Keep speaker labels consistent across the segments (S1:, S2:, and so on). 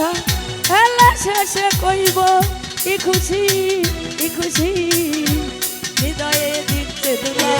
S1: কথা হেলা শেষে কইব ই খুশি ই খুশি হৃদয়ে দিচ্ছে দুলা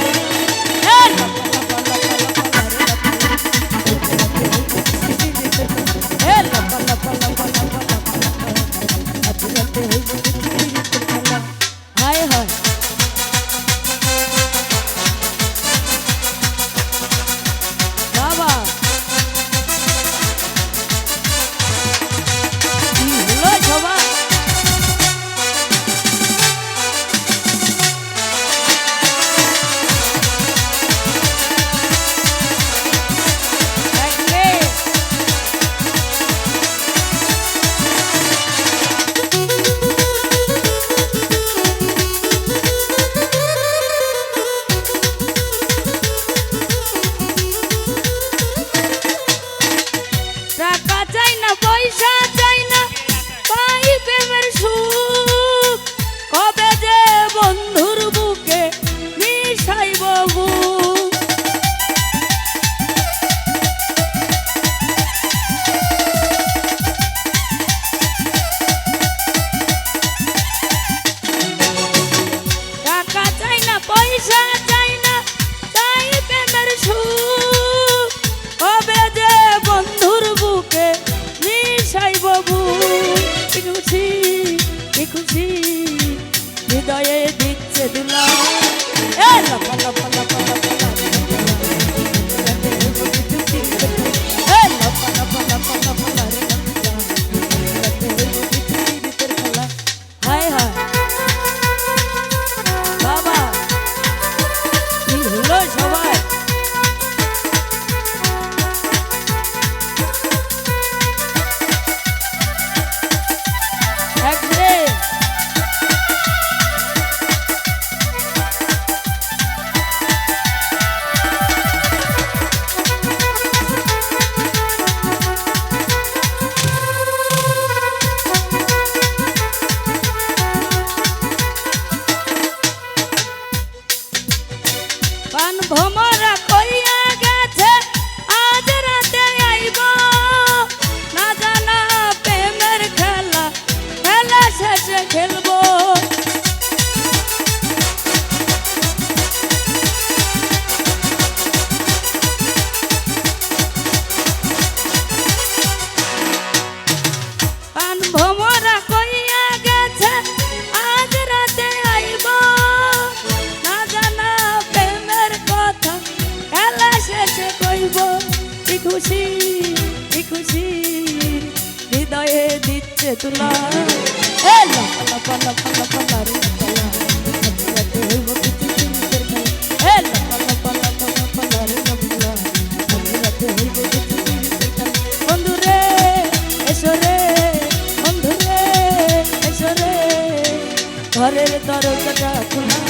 S1: খুশি হৃদয়ে দিচ্ছে তোলা। পালা পালা পালা পালা রে পালা। ঘরের দরজাটা খোলা।